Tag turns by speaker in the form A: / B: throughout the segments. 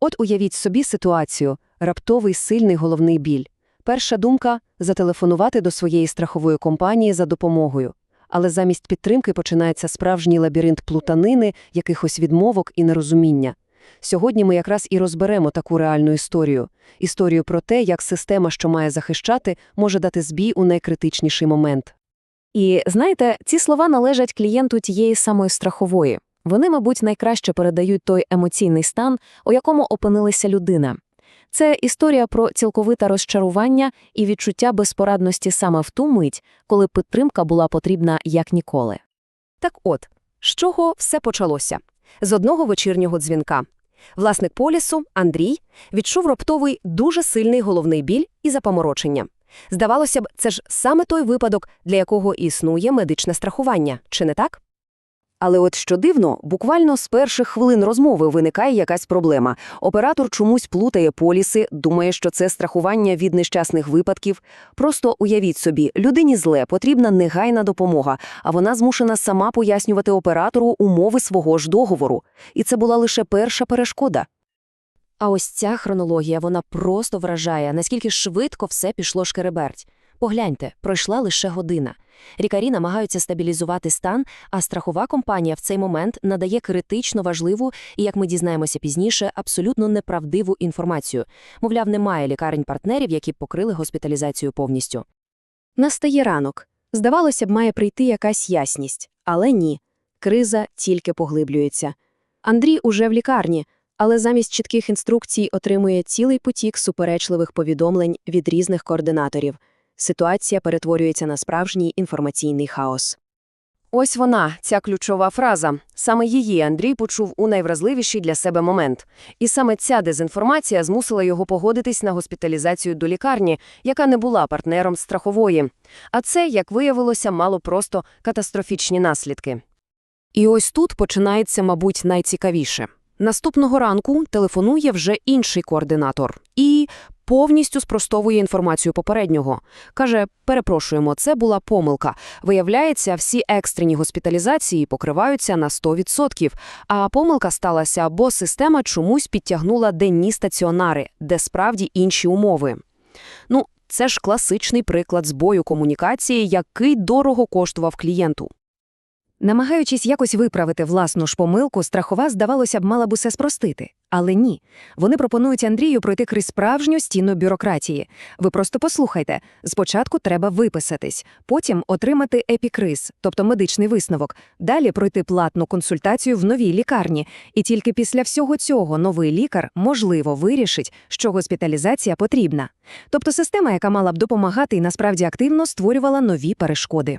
A: От уявіть собі ситуацію – раптовий сильний головний біль. Перша думка – зателефонувати до своєї страхової компанії за допомогою. Але замість підтримки починається справжній лабіринт плутанини, якихось відмовок і нерозуміння. Сьогодні ми якраз і розберемо таку реальну історію. Історію про те, як система, що має захищати, може дати збій у найкритичніший момент.
B: І знаєте, ці слова належать клієнту тієї самої страхової. Вони, мабуть, найкраще передають той емоційний стан, у якому опинилася людина. Це історія про цілковите розчарування і відчуття безпорадності саме в ту мить, коли підтримка була потрібна як ніколи.
A: Так от, з чого все почалося? З одного вечірнього дзвінка. Власник полісу, Андрій, відчув раптовий дуже сильний головний біль і запоморочення. Здавалося б, це ж саме той випадок, для якого існує медичне страхування, чи не так? Але от що дивно, буквально з перших хвилин розмови виникає якась проблема. Оператор чомусь плутає поліси, думає, що це страхування від нещасних випадків. Просто уявіть собі, людині зле, потрібна негайна допомога, а вона змушена сама пояснювати оператору умови свого ж договору. І це була лише перша перешкода. А ось ця хронологія, вона просто вражає, наскільки швидко все пішло шкереберть. Погляньте, пройшла лише година. Лікарі намагаються стабілізувати стан, а страхова компанія в цей момент надає критично важливу і, як ми дізнаємося пізніше, абсолютно неправдиву інформацію. Мовляв, немає лікарень-партнерів, які б покрили госпіталізацію повністю. Настає ранок. Здавалося б, має прийти якась ясність. Але ні. Криза тільки поглиблюється. Андрій уже в лікарні, але замість чітких інструкцій отримує цілий потік суперечливих повідомлень від різних координаторів. Ситуація перетворюється на справжній інформаційний хаос. Ось вона, ця ключова фраза. Саме її Андрій почув у найвразливіший для себе момент. І саме ця дезінформація змусила його погодитись на госпіталізацію до лікарні, яка не була партнером страхової. А це, як виявилося, мало просто катастрофічні наслідки. І ось тут починається, мабуть, найцікавіше. Наступного ранку телефонує вже інший координатор і повністю спростовує інформацію попереднього. Каже, перепрошуємо, це була помилка. Виявляється, всі екстрені госпіталізації покриваються на 100%, а помилка сталася, бо система чомусь підтягнула денні стаціонари, де справді інші умови. Ну, це ж класичний приклад збою комунікації, який дорого коштував клієнту. Намагаючись якось виправити власну ж помилку, страхова, здавалося б, мала б усе спростити. Але ні. Вони пропонують Андрію пройти крізь справжню стіну бюрократії. Ви просто послухайте. Спочатку треба виписатись, потім отримати епікриз, тобто медичний висновок, далі пройти платну консультацію в новій лікарні. І тільки після всього цього новий лікар, можливо, вирішить, що госпіталізація потрібна. Тобто система, яка мала б допомагати і насправді активно створювала нові перешкоди.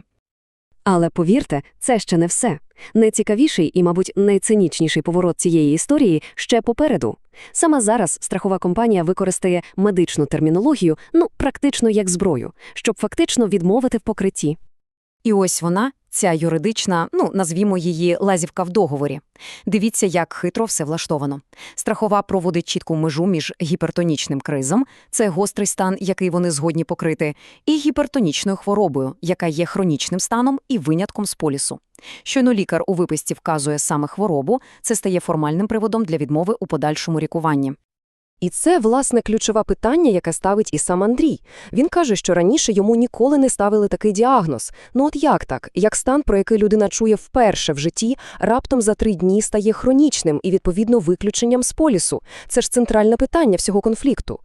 A: Але повірте, це ще не все. Найцікавіший і, мабуть, найцинічніший поворот цієї історії ще попереду. Саме зараз страхова компанія використає медичну термінологію, ну, практично як зброю, щоб фактично відмовити в покритті. І ось вона, ця юридична, ну, назвімо її лазівка в договорі. Дивіться, як хитро все влаштовано. Страхова проводить чітку межу між гіпертонічним кризом, це гострий стан, який вони згодні покрити, і гіпертонічною хворобою, яка є хронічним станом і винятком з полісу. Щойно лікар у виписці вказує саме хворобу, це стає формальним приводом для відмови у подальшому лікуванні. І це, власне, ключове питання, яке ставить і сам Андрій. Він каже, що раніше йому ніколи не ставили такий діагноз. Ну от як так? Як стан, про який людина чує вперше в житті, раптом за три дні стає хронічним і, відповідно, виключенням з полісу. Це ж центральне питання всього конфлікту.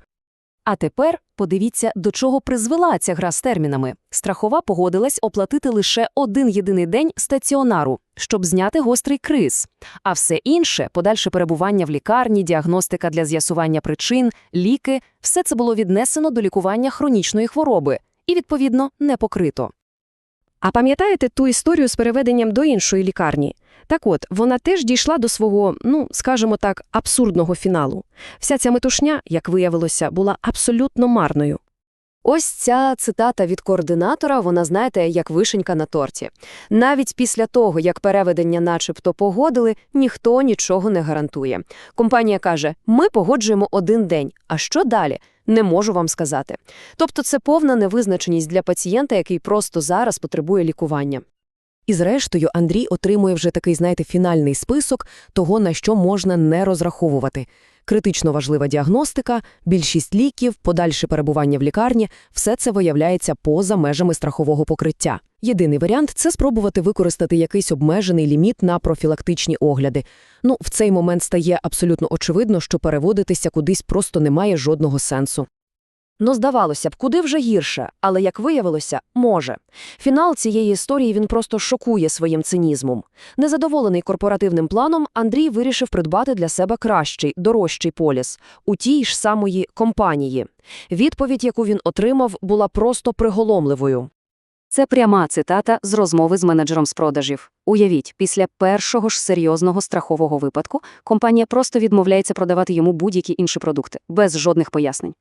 A: А тепер подивіться, до чого призвела ця гра з термінами. Страхова погодилась оплатити лише один єдиний день стаціонару, щоб зняти гострий криз. А все інше подальше перебування в лікарні, діагностика для з'ясування причин, ліки все це було віднесено до лікування хронічної хвороби і, відповідно, не покрито. А пам'ятаєте ту історію з переведенням до іншої лікарні? Так от, вона теж дійшла до свого, ну, скажімо так, абсурдного фіналу. Вся ця метушня, як виявилося, була абсолютно марною. Ось ця цитата від координатора, вона, знаєте, як вишенька на торті. Навіть після того, як переведення начебто погодили, ніхто нічого не гарантує. Компанія каже, ми погоджуємо один день, а що далі? Не можу вам сказати. Тобто це повна невизначеність для пацієнта, який просто зараз потребує лікування. І зрештою Андрій отримує вже такий, знаєте, фінальний список того, на що можна не розраховувати. Критично важлива діагностика, більшість ліків, подальше перебування в лікарні – все це виявляється поза межами страхового покриття. Єдиний варіант – це спробувати використати якийсь обмежений ліміт на профілактичні огляди. Ну, в цей момент стає абсолютно очевидно, що переводитися кудись просто немає жодного сенсу.
B: Ну, здавалося б, куди вже гірше, але, як виявилося, може. Фінал цієї історії він просто шокує своїм цинізмом. Незадоволений корпоративним планом, Андрій вирішив придбати для себе кращий, дорожчий поліс у тій ж самої компанії. Відповідь, яку він отримав, була просто приголомливою.
C: Це пряма цитата з розмови з менеджером з продажів. Уявіть, після першого ж серйозного страхового випадку компанія просто відмовляється продавати йому будь-які інші продукти, без жодних пояснень.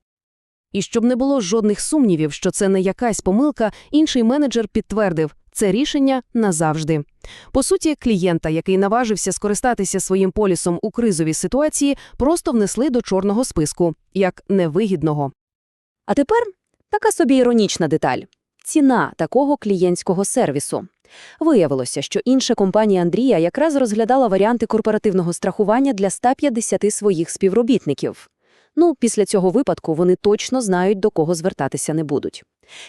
A: І щоб не було жодних сумнівів, що це не якась помилка, інший менеджер підтвердив – це рішення назавжди. По суті, клієнта, який наважився скористатися своїм полісом у кризовій ситуації, просто внесли до чорного списку, як невигідного.
B: А тепер така собі іронічна деталь – ціна такого клієнтського сервісу. Виявилося, що інша компанія Андрія якраз розглядала варіанти корпоративного страхування для 150 своїх співробітників. Ну, після цього випадку вони точно знають, до кого звертатися не будуть.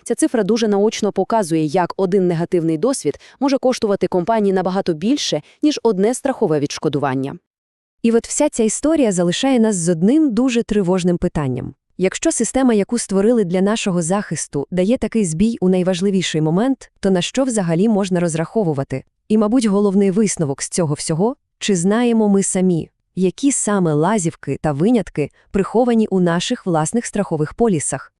B: Ця цифра дуже наочно показує, як один негативний досвід може коштувати компанії набагато більше, ніж одне страхове відшкодування. І от вся ця історія залишає нас з одним дуже тривожним питанням. Якщо система, яку створили для нашого захисту, дає такий збій у найважливіший момент, то на що взагалі можна розраховувати? І, мабуть, головний висновок з цього всього – чи знаємо ми самі, які саме лазівки та винятки приховані у наших власних страхових полісах?